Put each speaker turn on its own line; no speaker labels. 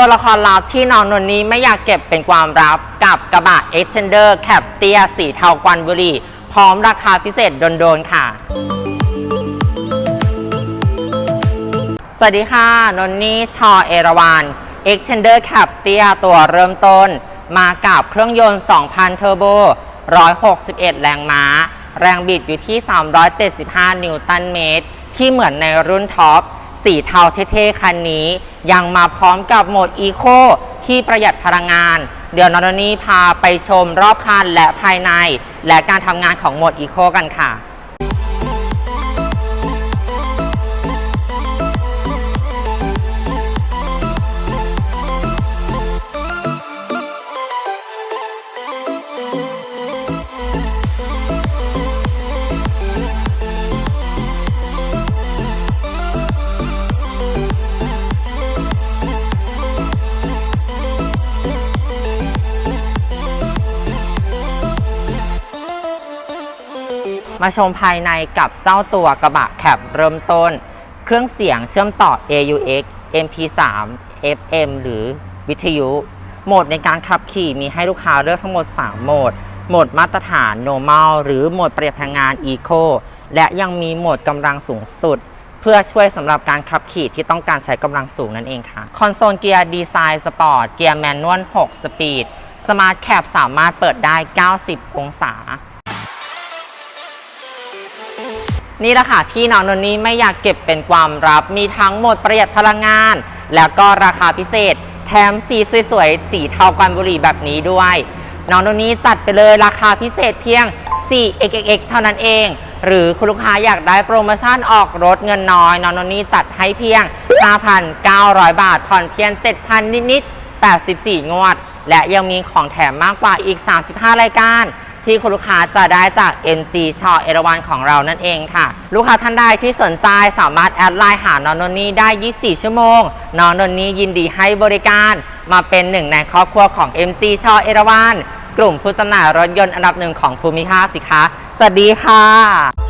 ตัวละครลับที่น้องนนนี้ไม่อยากเก็บเป็นความลับกับกระบะ e x t e n d e r แคปเตียสีเทากวันบุรี พร้อมราคาพิเศษโดนๆค่ะ สวัสดีค่ะ นนนี่ชอเอราวัน e x t e n d e r Cap เตียตัวเริ่มต้น มากับเครื่องยนต์ 2,000 เทอร์โบ 161 แรงม้า แรงบิดอยู่ที่ 375 นิวตันเมตร ที่เหมือนในรุ่นท็อป สีเทาเท่ๆคันนี้ ยังมาพร้อมกับโหมด Eco ที่ประหยัดพลังงาน เดี๋ยวนอนนี่พาไปชมรอบคันและภายใน และการทำงานของโหมด Eco กันค่ะ มาชมภายในกับเจ้าตัวกระบะแคปเริ่มต้น เครื่องเสียงเชื่อมต่อ AUX MP3 FM หรือวิทยุ โหมดในการขับขี่มีให้ลูกค้าเลือกทั้งหมด 3 โหมด โหมดมาตรฐาน normal หรือโหมดประหยัดพลังงาน eco และยังมีโหมดกำลังสูงสุด เพื่อช่วยสำหรับการขับขี่ที่ต้องการใช้กำลังสูงนั่นเองค่ะ คอนโซลเกียร์ดีไซน์สปอร์ต เกียร์แมนนวล 6 สปีด สมาร์ทแคปสามารถเปิดได้ 90 องศา นี่แหละค่ะที่น้องนนนี่ไม่อยากเก็บเป็นความลับ มีทั้งหมดประหยัดพลังงาน แล้วก็ราคาพิเศษ แถมสีสวยๆ สีเทากันบุหรี่แบบนี้ด้วย น้องนนนี่จัดไปเลยราคาพิเศษเพียง 4 xx เท่านั้นเอง หรือคุณลูกค้าอยากได้โปรโมชั่นออกรถเงินน้อย น้องนนนี่จัดให้เพียง 5,900 บาท ผ่อนเพียง 7,000 นิดๆ84 งวด และยังมีของแถมมากกว่าอีก 35 รายการ ที่คุณลูกค้าจะได้จาก MG ชอเอราวันของเรานั่นเองค่ะ ลูกค้าท่านใดที่สนใจสามารถแอดไลน์หานอนนนี่ได้ 24 ชั่วโมง นอนนนี่ยินดีให้บริการ มาเป็นหนึ่งในครอบครัวของ MG ชอเอราวันกลุ่มผู้จำหน่ายรถยนต์อันดับหนึ่งของภูมิภาคสิคะ สวัสดีค่ะ